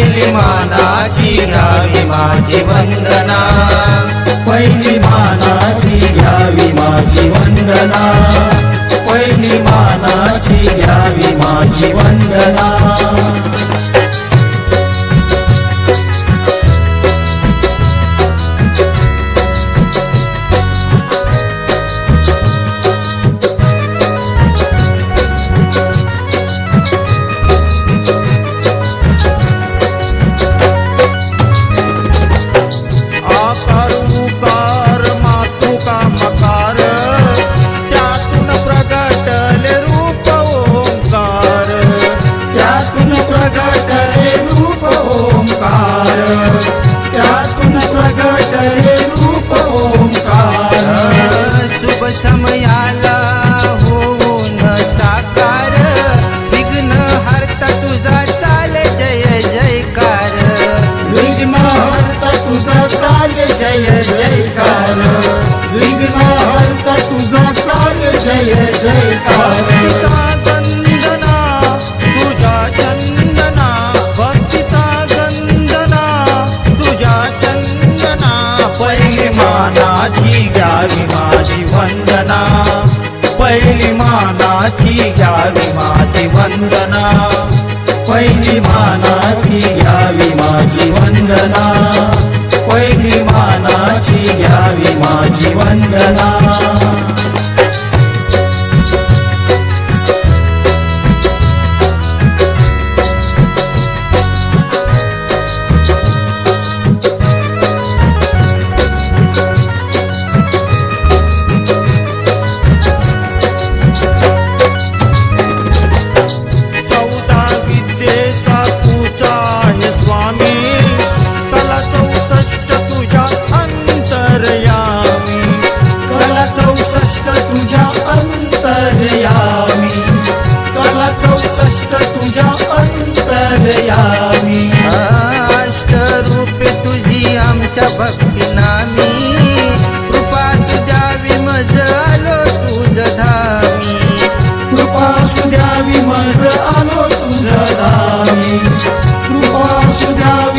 पहिली मानाची घ्यावी माझी वंदना. पहिली मानाची समयाला होऊन साकार. विघ्न हरता तुझा चाले जय जयकार. विघ्न हरता तुझा चाल जय जयकार. विघ्न हरता तुझा चाल जय जयकार. भक्तीचा गंधना तुझ्या माझी वंदना. पहिली मानाची घ्यावी माझी वंदना. पहिली मानाची घ्यावी माझी अंतरयामी अष्टरूपे तुझी आमच्या भक्तीनामी कृपा सुद्यावी मज आलो तुझ धामी. कृपा सुद्यावी मज आलो तुझ धामी. कृपा सुद्यावी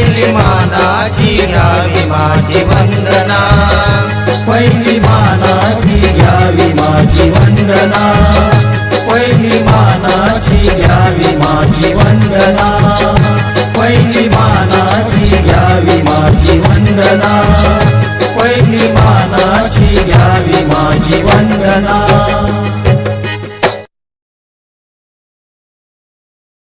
पहिली मानाची घ्यावी माझी वंदना. पहिली मानाची घ्यावी माझी वंदना. पहिली मानाची घ्यावी माझी वंदना. पहिली मानाची घ्यावी माझी वंदना. पहिली मानाची घ्यावी माझी वंदना.